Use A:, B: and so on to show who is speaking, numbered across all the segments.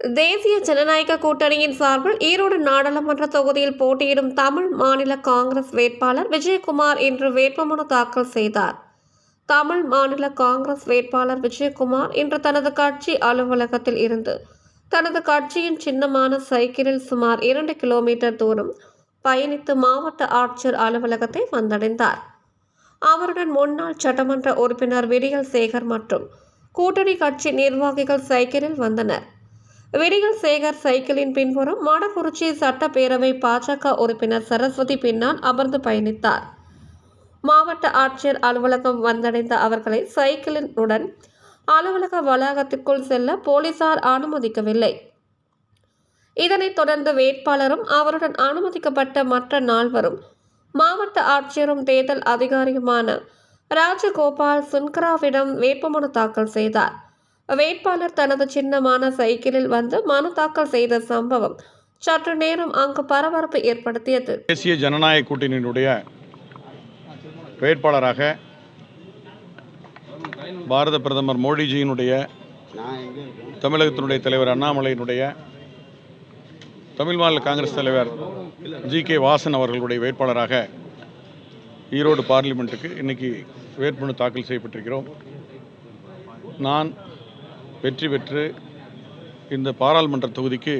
A: தேசிய ஜனநாயக கூட்டணியின் சார்பில் ஈரோடு நாடாளுமன்ற தொகுதியில் போட்டியிடும் தமிழ் மாநில காங்கிரஸ் வேட்பாளர் விஜயகுமார் இன்று வேட்புமனு தாக்கல் செய்தார். தமிழ் மாநில காங்கிரஸ் வேட்பாளர் விஜயகுமார் இன்று தனது கட்சி அலுவலகத்தில் இருந்து தனது கட்சியின் சின்னமான சைக்கிளில் சுமார் இரண்டு கிலோமீட்டர் தூரம் பயணித்து மாவட்ட ஆட்சியர் அலுவலகத்தை வந்தடைந்தார். அவருடன் முன்னாள் சட்டமன்ற உறுப்பினர் விடியல் சேகர் மற்றும் கூட்டணி கட்சி நிர்வாகிகள் சைக்கிளில் வந்தனர். விடியல் சேகர் சைக்கிளின் பின்புறம் மாடக்குறிச்சி சட்டப்பேரவை பாஜக உறுப்பினர் சரஸ்வதி பின்னால் அமர்ந்து பயணித்தார். மாவட்ட ஆட்சியர் அலுவலகம் வந்தடைந்த அவர்களை சைக்கிளினுடன் அலுவலக வளாகத்திற்குள் செல்ல போலீசார் அனுமதிக்கவில்லை. இதனைத் தொடர்ந்து வேட்பாளரும் அவருடன் அனுமதிக்கப்பட்ட மற்ற நால்வரும் மாவட்ட ஆட்சியரும் தேர்தல் அதிகாரியுமான ராஜகோபால் சுன்கராவிடம் வேட்புமனு தாக்கல் செய்தார். வேட்பாளர் தனது சின்னமான சைக்கிளில் வந்து மனு தாக்கல் செய்த சம்பவம் சற்று நேரம் அங்கு பரபரப்பு ஏற்படுத்தியது.
B: தேசிய ஜனநாயக கூட்டணியினுடைய வேட்பாளராக பாரத பிரதமர் மோடிஜியினுடைய தமிழகத்தினுடைய தலைவர் அண்ணாமலையினுடைய தமிழ் மாநில காங்கிரஸ் தலைவர் ஜி கே வாசன் அவர்களுடைய வேட்பாளராக ஈரோடு பார்லிமெண்ட்டுக்கு இன்னைக்கு வேட்புமனு தாக்கல் செய்யப்பட்டிருக்கிறோம். நான் வெற்றி பெற்று இந்த பாராளுமன்ற தொகுதிக்கு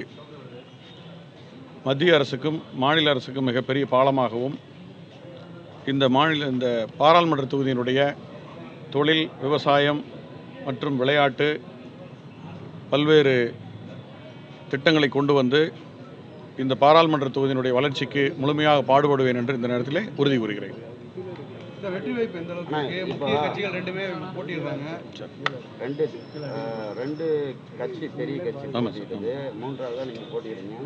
B: மத்திய அரசுக்கும் மாநில அரசுக்கும் மிகப்பெரிய பாலமாகவும் இந்த மாநில இந்த பாராளுமன்ற தொகுதியினுடைய தொழில் விவசாயம் மற்றும் விளையாட்டு பல்வேறு திட்டங்களை கொண்டு வந்து இந்த பாராளுமன்ற தொகுதியினுடைய வளர்ச்சிக்கு முழுமையாக பாடுபடுவேன் என்று இந்த நேரத்தில் உறுதி கூறுகிறேன்.
C: இந்த வெற்றி வாய்ப்பு எந்த அளவுக்கு முக்கிய கட்சிகள் ரெண்டுமே போட்டிடுறாங்க
D: ரெண்டு ரெண்டு கட்சி பெரிய கட்சி போட்டியிடுது மூன்றாவதா நீங்க போட்டிடுறீங்க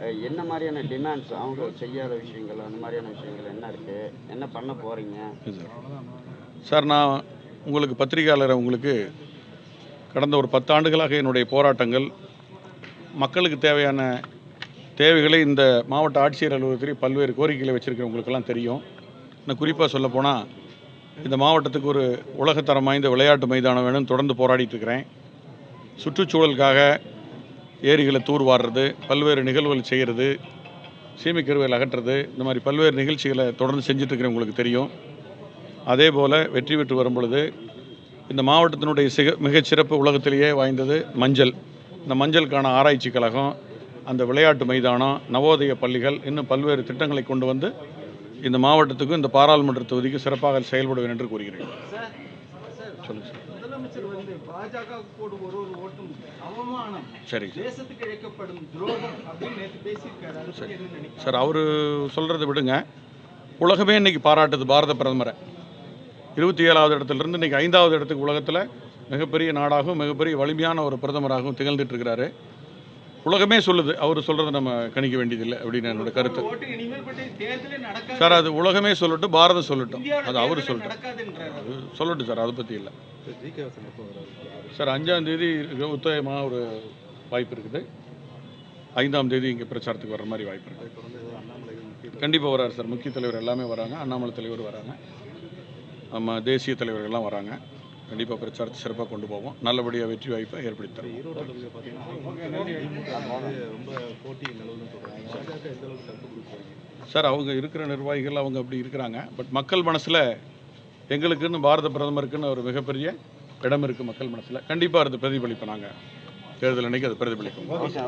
D: அஹ், என்ன மாதிரியான டிமாண்ட்ஸ் அவங்க செய்யாத விஷயங்கள் அந்த மாதிரியான விஷயங்கள் என்ன இருக்கு? என்ன பண்ண போறீங்க?
B: சார் நான் உங்களுக்கு பத்திரிகையாளரை உங்களுக்கு கடந்த ஒரு பத்து ஆண்டுகளாக என்னுடைய போராட்டங்கள் மக்களுக்கு தேவையான தேவைகளை இந்த மாவட்ட ஆட்சியர் அலுவலகத்தில் பல்வேறு கோரிக்கைகளை வச்சுருக்கேன் உங்களுக்கெல்லாம் தெரியும். நான் குறிப்பாக சொல்லப்போனால் இந்த மாவட்டத்துக்கு ஒரு உலகத்தரம் வாய்ந்த விளையாட்டு மைதானம் வேணும்னு தொடர்ந்து போராடிட்டு இருக்கிறேன். சுற்றுச்சூழலுக்காக ஏரிகளை தூர்வாடுறது பல்வேறு நிகழ்வுகள் செய்கிறது சீமைக்கருவையில் அகற்றுறது இந்த மாதிரி பல்வேறு நிகழ்ச்சிகளை தொடர்ந்து செஞ்சிட்ருக்கிறேன் உங்களுக்கு தெரியும். அதே போல் வெற்றி பெற்று வரும் பொழுது இந்த மாவட்டத்தினுடைய சிக மிகச்சிறப்பு உலகத்திலேயே வாய்ந்தது மஞ்சள். இந்த மஞ்சளுக்கான ஆராய்ச்சி கழகம் அந்த விளையாட்டு மைதானம் நவோதய பள்ளிகள் இன்னும் பல்வேறு திட்டங்களை கொண்டு வந்து இந்த மாவட்டத்துக்கும் இந்த பாராளுமன்ற தொகுதிக்கு சிறப்பாக செயல்படுவேன் என்று கூறுகிறேன். சொல்லுங்க சார். சரி. சார். அவர் சொல்கிறத விடுங்க. உலகமே இன்னைக்கு பாராட்டுது பாரத பிரதமரை. இருபத்தி ஏழாவது இடத்துலேருந்து இன்னைக்கு ஐந்தாவது இடத்துக்கு உலகத்தில் மிகப்பெரிய நாடாகவும் மிகப்பெரிய வலிமையான ஒரு பிரதமராகவும் திகழ்ந்துட்டு இருக்கிறாரு. உலகமே சொல்லுது. அவர் சொல்கிறத நம்ம கணிக்க வேண்டியதில்லை அப்படின்னு என்னோட கருத்து. சார் அது உலகமே சொல்லட்டும் பாரதம் சொல்லட்டும். அது அவர் சொல்லட்டும். சொல்லட்டும் சார் அதை பற்றி இல்லை. சார் அஞ்சாம் தேதி உத்தயமாக ஒரு வாய்ப்பு இருக்குது. ஐந்தாம் தேதி இங்கே பிரச்சாரத்துக்கு வர்ற மாதிரி வாய்ப்பு இருக்குது. கண்டிப்பாக வராரு சார். முக்கிய தலைவர் எல்லாமே வராங்க. அண்ணாமலை தலைவர் வராங்க. நம்ம தேசிய தலைவர்கள் எல்லாம் வராங்க. கண்டிப்பாக பிரச்சாரத்தை சிறப்பாக கொண்டு போவோம். நல்லபடியாக வெற்றி வாய்ப்பை ஏற்படுத்தி தருவோம். சார் அவங்க இருக்கிற நிர்வாகிகள் அவங்க அப்படி இருக்கிறாங்க. பட் மக்கள் மனசில் எங்களுக்குன்னு பாரத பிரதமருக்குன்னு ஒரு மிகப்பெரிய இடம் இருக்குது மக்கள் மனசில். கண்டிப்பாக அது பிரதிபலிப்பு நாங்கள் தேர்தல் அன்னைக்கு அது பிரதிபலிப்போம்
D: ஓகே